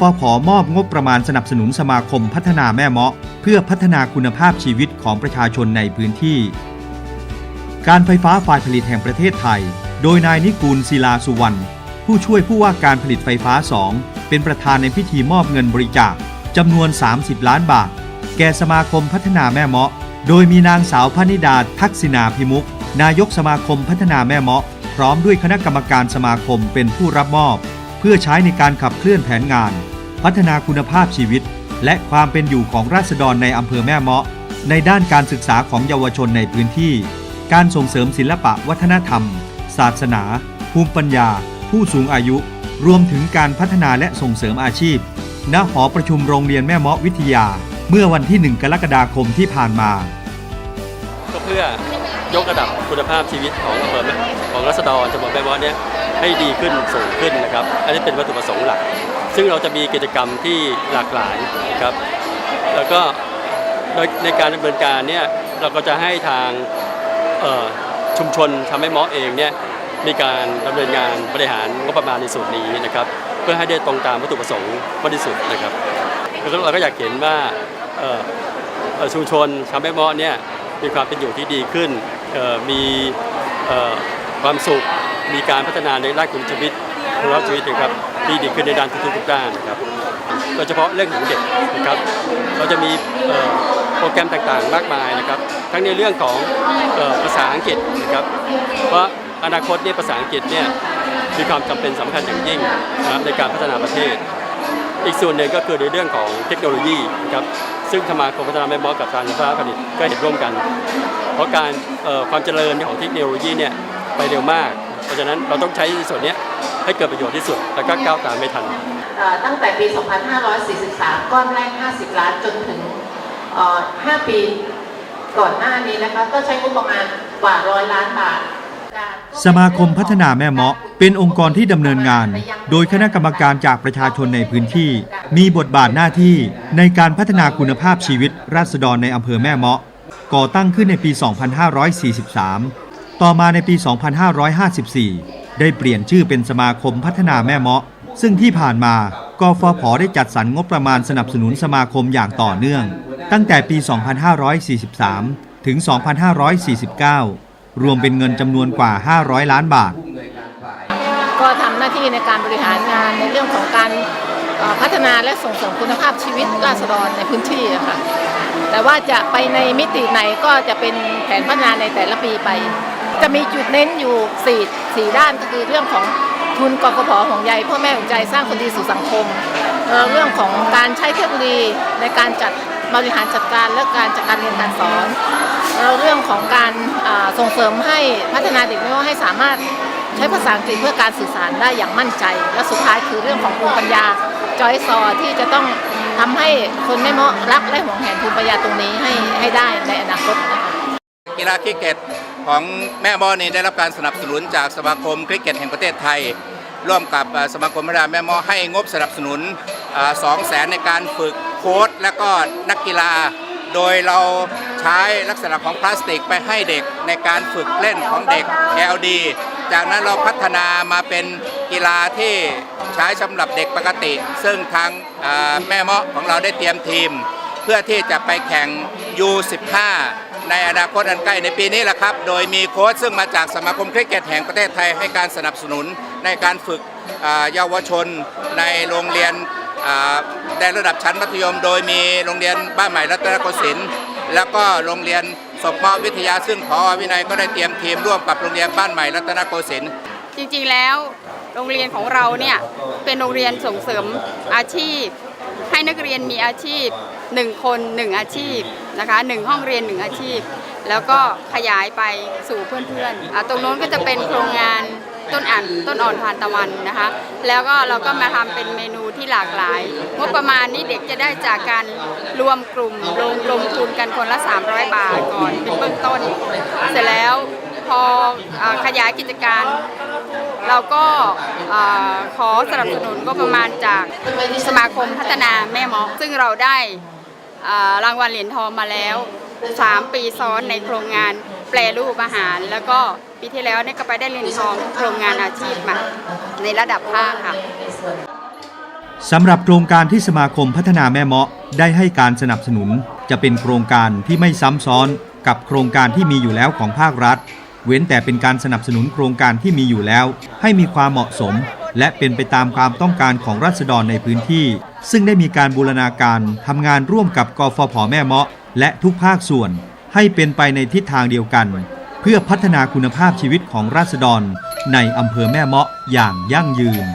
ฟผมอบงบประมาณสนับสนุนสมาคมพัฒนาแม่เมาะ เพื่อพัฒนาคุณภาพชีวิตของประชาชนในพื้นที่ การไฟฟ้าฝ่ายผลิตแห่งประเทศไทย โดยนายนิกูลศิลาสุวรรณผู้ช่วยผู้ว่าการผลิตไฟฟ้า2เป็นประธานในพิธีมอบเงินบริจาคจำนวน 30 ล้านบาท แก่สมาคมพัฒนาแม่เมาะ โดยมีนางสาวพนิดาทักษิณาพิมุก นายกสมาคมพัฒนาแม่เมาะ พร้อมด้วยคณะกรรมการสมาคมเป็นผู้รับมอบ พื่อใช้ในการขับเคลื่อนแผนงาน พัฒนาคุณภาพชีวิต และความเป็นอยู่ของราษฎรในอำเภอแม่เมาะ ในด้านการศึกษาของเยาวชนในพื้นที่ การส่งเสริมศิลปะวัฒนธรรม ศาสนา ภูมิปัญญา ผู้สูงอายุ รวมถึงการพัฒนาและส่งเสริมอาชีพ ณ หอประชุมโรงเรียนแม่เมาะวิทยา เมื่อวันที่ 1 กรกฎาคมที่ผ่านมา ก็เพื่อ ยกระดับคุณภาพชีวิตของอำเภอของรัษฎรจังหวัดแม่เมาะเนี่ยให้ดีขึ้นสูงขึ้นนะครับ อันนี้เป็นวัตถุประสงค์หลัก ซึ่งเราจะมีกิจกรรมที่หลากหลายนะครับ แล้วก็โดยในการดำเนินการเนี่ยเราก็จะให้ทางชุมชนทำให้เมาะเองเนี่ยมีการดำเนินงานบริหารงบประมาณในส่วนนี้นะครับ เพื่อให้ได้ตรงตามวัตถุประสงค์มากที่สุดนะครับแล้วเราก็อยากเห็นว่าชุมชนชาวแม่มาะเนี่ยมีความเป็นอยู่ที่ดีขึ้น มีความสุข มีการพัฒนาในด้านคุณชีวิตคุณภาพชีวิตนะครับที่ดีขึ้นในด้านทุกๆด้านนะครับโดยเฉพาะเรื่องของเด็กนะครับ เราจะมีโปรแกรมต่างๆ มากมายนะครับ ทั้งในเรื่องของภาษาอังกฤษนะครับ เพราะอนาคตเนี่ยภาษาอังกฤษเนี่ยมีความจำเป็นสำคัญอย่างยิ่งนะครับในการพัฒนาประเทศ อีกส่วนหนึ่งก็คือในเรื่องของเทคโนโลยีนะครับ ซึ่งสมาคมพัฒนาแม่เมอกับการไฟฟ้าผลิตก็เห็นร่วมกัน เพราะการเอ่อความเจริญของเทคโนโลยีเนี่ยไปเร็วมาก เพราะฉะนั้นเราต้องใช้ในส่วนเนี้ยให้เกิดประโยชน์ที่สุด แล้วก็ก้าวตามไม่ทันเอ่อตั้งแต่ปี 2543 ก้อนแรก 50 ล้านจนถึงเอ่อ5ปีก่อนหน้านี้นะคะก็ใช้งบประมาณกว่าร้อยล้านบาทสมาคมพัฒนาแม่เมาะ เป็นองค์กรที่ดำเนินงาน โดยคณะกรรมการจากประชาชนในพื้นที่ มีบทบาทหน้าที่ในการพัฒนาคุณภาพชีวิตราษฎรในอำเภอแม่เมาะ ก่อตั้งขึ้นในปี 2543 ต่อมาในปี 2554 ได้เปลี่ยนชื่อเป็นสมาคมพัฒนาแม่เมาะ ซึ่งที่ผ่านมากฟผได้จัดสรรงบประมาณสนับสนุนสมาคมอย่างต่อเนื่อง ตั้งแต่ปี 2543 ถึง 2549 รวมเป็นเงินจำนวนกว่า 500 ล้านบาท ก็ทำหน้าที่ในการบริหารงานในเรื่องของการ พัฒนาและส่งเสริมคุณภาพชีวิตราษฎรในพื้นที่ค่ะแต่ว่าจะไปในมิติไหนก็จะเป็นแผนพัฒนาในแต่ละปีไป จะมีจุดเน้นอยู่4ี่สี่ด้านก็คือเรื่องของทุนกกพของใยพ่อแม่หัวใจสร้างคนดีสู่สังคม เรื่องของการใช้เทคโนโลยีในการจัดบริหารจัดการและการจัดการเรียนการสอนแล้วเรื่องของการส่งเสริมให้พัฒนาเด็กไม่ว่าให้สามารถใช้ภาษาอังกฤษเพื่อการสื่อสารได้อย่างมั่นใจ และสุดท้ายคือเรื่องของภูมิปัญญา จอยซอที่จะต้องทำให้คนไม่เหมาะรักและห่วงแหนภูมิปัญญาตรงนี้ให้ให้ได้ในอนาคตนะคะกีฬาคริกเก็ตของแม่มอนี่ได้รับการสนับสนุนจากสมาคมคริกเก็ตแห่งประเทศไทย ร่วมกับสมาคมพัฒนาแม่มอให้งบสนับสนุนสองแสนในการฝึกโค้ชและก็นักกีฬา โดยเราใช้ลักษณะของพลาสติกไปให้เด็กในการฝึกเล่นของเด็ก LD จากนั้นเราพัฒนามาเป็นกีฬาที่ใช้สำหรับเด็กปกติ ซึ่งทางแม่เมาะของเราได้เตรียมทีม เพื่อที่จะไปแข่ง U15 ในอนาคตอันใกล้ในปีนี้แหละครับ โดยมีโค้ชซึ่งมาจากสมาคมคริกเก็ตแห่งประเทศไทยให้การสนับสนุนในการฝึกเยาวชนในโรงเรียนในระดับชั้นมัธยม โดยมีโรงเรียนบ้านใหม่รัตนโกสินทร์แล้วก็โรงเรียน ศพมวิทยาซึ่งพอวินัยก็ได้เตรียมทีมร่วมกับโรงเรียนบ้านใหม่รัตนโกสินทร์จริงๆแล้วโรงเรียนของเราเนี่ยเป็นโรงเรียนส่งเสริมอาชีพ ให้นักเรียนมีอาชีพ 1 คน 1 อาชีพนะคะหนึ่งห้องเรียน 1 อาชีพ แล้วก็ขยายไปสู่เพื่อนๆตรงโน้นก็จะเป็นโครงงานต้นอ่านต้นอ่อนทานตะวันนะคะ แล้วก็เราก็มาทำเป็นเมนูที่หลากหลาย งบประมาณนี้เด็กจะได้จากการรวมกลุ่มลงลงทุนกันคนละ 300 บาทก่อนเป็นเบื้องต้น เสร็จแล้วพออขยายกิจการ เราก็ขอสนับสนุนก็ประมาณจากสมาคมพัฒนาแม่เมอ ซึ่งเราได้รางวัลเหรียญทองมาแล้ว 3 ปีซ้อนในโครงงาน ปรรูปอาหาร แล้วก็ปีที่แล้วเนี่ยก็ไปได้เหรียญทองโครงงานอาชีพมาในระดับภาคค่ะสำหรับโครงการที่สมาคมพัฒนาแม่เมาะได้ให้การสนับสนุน จะเป็นโครงการที่ไม่ซ้ำซ้อนกับโครงการที่มีอยู่แล้วของภาครัฐ เว้นแต่เป็นการสนับสนุนโครงการที่มีอยู่แล้ว ให้มีความเหมาะสม และเป็นไปตามความต้องการของรัษฎรในพื้นที่ ซึ่งได้มีการบูรณาการทำงานร่วมกับกฟผแม่เมาะ และทุกภาคส่วน ให้เป็นไปในทิศทางเดียวกัน เพื่อพัฒนาคุณภาพชีวิตของราษฎรในอำเภอแม่เมาะอย่างยั่งยืน